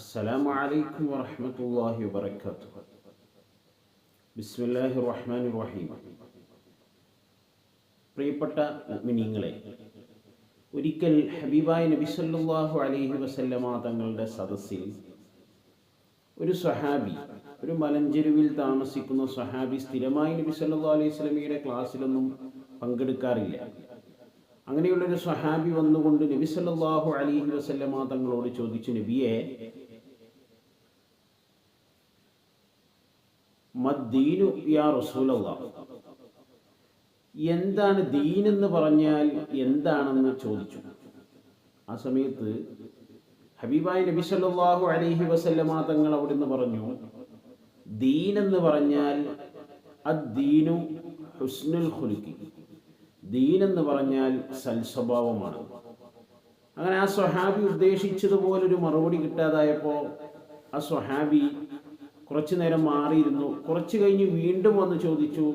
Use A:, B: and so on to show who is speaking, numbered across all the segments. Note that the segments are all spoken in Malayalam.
A: السلام عليكم ورحمة الله وبركاته بسم الله الرحمن الرحيم പ്രിയപ്പെട്ട മിനിങ്ങളെ ഒരിക്കൽ ഹബീബായ നബി സല്ലല്ലാഹു അലൈഹി വസല്ലമ തങ്ങളുടെ സദസ്സിൽ ഒരു സ്വഹാബി ഒരു മലഞ്ചെരുവിൽ താമസിക്കുന്ന സ്വഹാബി സ്ഥിരമായി നബി സല്ലല്ലാഹു അലൈഹി വസല്ലമയുടെ ക്ലാസ്സിലൊന്നും പങ്കെടുക്കാറില്ല അങ്ങനെയുള്ളൊരു സ്വഹാബി വന്നുകൊണ്ട് നബി സല്ലല്ലാഹു അലൈഹി വസല്ലമ തങ്ങളോട് ചോദിച്ചു നബിയെ മദ്ദീനു യാ എന്താണ് ദീൻ എന്ന് പറഞ്ഞാൽ എന്താണെന്ന് ചോദിച്ചു. ആ സമയത്ത് ഹബീബായ് നബി സല്ലല്ലാഹു അലൈഹി വസല്ലമ തങ്ങൾ അവിടുന്ന് പറഞ്ഞു ദീൻ എന്ന് പറഞ്ഞാൽ അദ്ദീനു ഹുസ്നുൽ ഖുലുഖി ദീൻ എന്ന് പറഞ്ഞാൽ സൽസ്വഭാവമാണ്. അങ്ങനെ ആ സ്വഹാബി ഉദ്ദേശിച്ചതുപോലൊരു മറുപടി കിട്ടാതായപ്പോൾ ആ സ്വഹാബി കുറച്ചു നേരം മാറിയിരുന്നു. കുറച്ചു കഴിഞ്ഞ് വീണ്ടും വന്ന് ചോദിച്ചു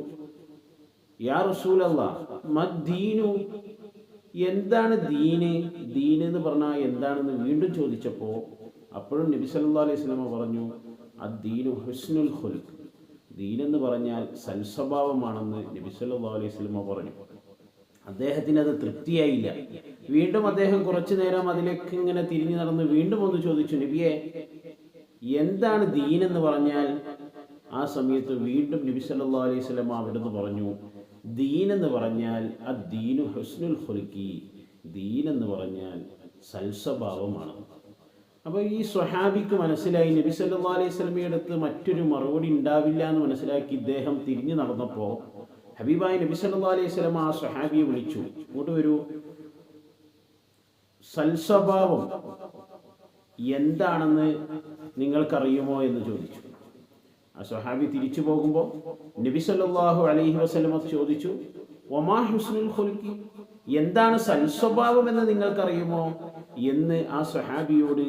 A: യാ റസൂലല്ല മദ്ദീനു എന്താണ് ദീന്? ദീൻ എന്ന് പറഞ്ഞാൽ എന്താണെന്ന് വീണ്ടും ചോദിച്ചപ്പോൾ അപ്പോഴും നബി സല്ലാ അലൈഹി സ്വലമ പറഞ്ഞു അദ്ദീനു ഹുസ്നുൽ ഹുൽഖ് ദീൻ എന്ന് പറഞ്ഞാൽ സൽസ്വഭാവമാണെന്ന് നബി സല്ലാ അലൈഹി സ്വലമ പറഞ്ഞു. അദ്ദേഹത്തിന് അത് തൃപ്തിയായില്ല. വീണ്ടും അദ്ദേഹം കുറച്ചു നേരം അതിലേക്ക് ഇങ്ങനെ തിരിഞ്ഞു നടന്ന് വീണ്ടും ഒന്ന് ചോദിച്ചു നബിയെ എന്താണ് ദീൻ എന്ന് പറഞ്ഞാൽ? ആ സമയത്ത് വീണ്ടും നബി സല്ലല്ലാഹു അലൈഹി വസല്ലമ അവിടുന്ന് പറഞ്ഞു ദീൻ എന്ന് പറഞ്ഞാൽ അദ്ദീനു ഹുസ്നുൽ ഖുൽഖി. ദീൻ എന്ന് പറഞ്ഞാൽ സൽസ്വഭാവമാണ്. അപ്പോൾ ഈ സ്വഹാബിക്ക് മനസ്സിലായി നബി സല്ലല്ലാഹു അലൈഹി വസല്ലമയുടെ അടുത്ത് മറ്റൊരു മറുപടി ഉണ്ടാവില്ല എന്ന് മനസ്സിലാക്കി ഇദ്ദേഹം തിരിഞ്ഞു നടന്നപ്പോൾ ഹബീബായ നബി സല്ലല്ലാഹു അലൈഹി സ്വലം ആ സ്വഹാബിയെ വിളിച്ചു ഇങ്ങോട്ട് വരൂ. സൽസ്വഭാവം. എന്താണെന്ന് നിങ്ങൾക്കറിയുമോ എന്ന് ചോദിച്ചു. ആ സ്വഹാബി തിരിച്ചു പോകുമ്പോൾ നബി സല്ലല്ലാഹു അലൈഹി വസ്ലമ ചോദിച്ചു ഒമാ ഹുസ്നുൽ ഖുൽക്കി എന്താണ് സൽസ്വഭാവം എന്ന് നിങ്ങൾക്കറിയുമോ? എന്ന് ആ സ്വഹാബിയോട്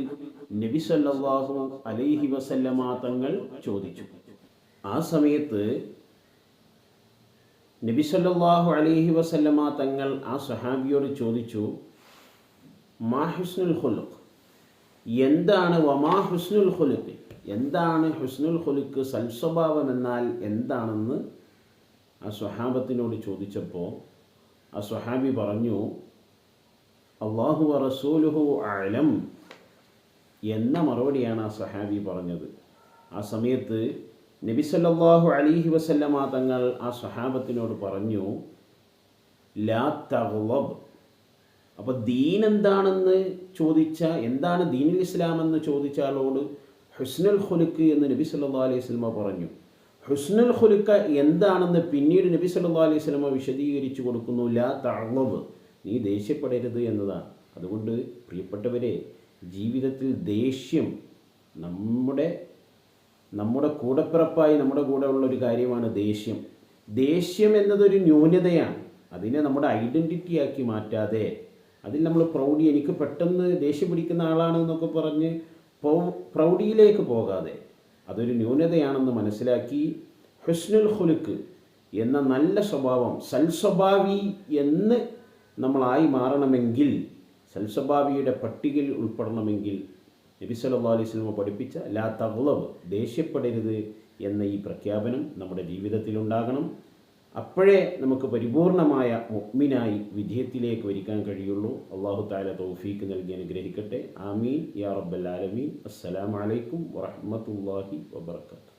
A: നബി സല്ലല്ലാഹു അലൈഹി വസല്ലമ തങ്ങൾ ചോദിച്ചു. ആ സമയത്ത് നബി സല്ലല്ലാഹു അലൈഹി വസല്ലമ തങ്ങൾ ആ സ്വഹാബിയോട് ചോദിച്ചു മാ ഹുസ്നുൽ ഖുലുഖ് എന്താണ് വമാ ഹുസ്നുൽ ഹുലുക്ക് എന്താണ് ഹുസ്നുൽ ഹുലുക്ക് സൽസ്വഭാവം എന്നാൽ എന്താണെന്ന് ആ സ്വഹാബത്തിനോട് ചോദിച്ചപ്പോൾ ആ സ്വഹാബി പറഞ്ഞു അള്ളാഹു റസൂലുഹു അലം എന്ന മറുപടിയാണ് ആ സഹാബി പറഞ്ഞത്. ആ സമയത്ത് നബി സല്ലല്ലാഹു അലൈഹി വസല്ലമ തങ്ങൾ ആ സ്വഹാബത്തിനോട് പറഞ്ഞു ലാ തഗ്ളബ് അപ്പോൾ ദീൻ എന്താണെന്ന് ചോദിച്ച എന്താണ് ദീനുൽ ഇസ്ലാം എന്ന് ചോദിച്ചാലോട് ഹുസ്നുൽ ഖുലുക്ക് എന്ന് നബി സല്ലല്ലാഹു അലൈഹി വസല്ലമ പറഞ്ഞു. ഹുസ്നുൽ ഹുലുക്ക എന്താണെന്ന് പിന്നീട് നബി സല്ലല്ലാഹു അലൈഹി വസല്ലമ വിശദീകരിച്ചു കൊടുക്കുന്നു. ലാ തളവ് നീ ദേഷ്യപ്പെടരുത് എന്നതാണ്. അതുകൊണ്ട് പ്രിയപ്പെട്ടവരെ ജീവിതത്തിൽ ദേഷ്യം നമ്മുടെ നമ്മുടെ കൂടപ്പിറപ്പായി നമ്മുടെ കൂടെ ഉള്ള ഒരു കാര്യമാണ് ദേഷ്യം. ദേഷ്യം എന്നതൊരു ന്യൂനതയാണ്. അതിനെ നമ്മുടെ ഐഡന്റിറ്റിയാക്കി മാറ്റാതെ അതിൽ നമ്മൾ പ്രൗഢി എനിക്ക് പെട്ടെന്ന് ദേഷ്യം പിടിക്കുന്ന ആളാണ് എന്നൊക്കെ പറഞ്ഞ് പ്രൗഢിയിലേക്ക് പോകാതെ അതൊരു ന്യൂനതയാണെന്ന് മനസ്സിലാക്കി ഹുസ്നുൽ ഹുലുക്ക് എന്ന നല്ല സ്വഭാവം സൽസ്വഭാവി എന്ന് നമ്മളായി മാറണമെങ്കിൽ സൽസ്വഭാവിയുടെ പട്ടികയിൽ ഉൾപ്പെടണമെങ്കിൽ നബി സല്ലല്ലാഹു അലൈഹി വസല്ലം പഠിപ്പിച്ച ലാ തഗ്ളബ് ദേഷ്യപ്പെടരുത് എന്ന ഈ പ്രഖ്യാപനം നമ്മുടെ ജീവിതത്തിൽ ഉണ്ടാകണം അപ്പോഴേ നമുക്ക് പരിപൂർണമായ മുഗ്മിനായി വിജയത്തിലേക്ക് വരിക്കാൻ കഴിയുള്ളൂ. അള്ളാഹു താല തൗഫീക്ക് നൽകി അനുഗ്രഹിക്കട്ടെ. ആമീൻ. യാ റബ്ബൽ ആലമീൻ. അസ്സലാമു അലൈക്കും വറഹ്മത്തുള്ളാഹി വബർക്കാത്തു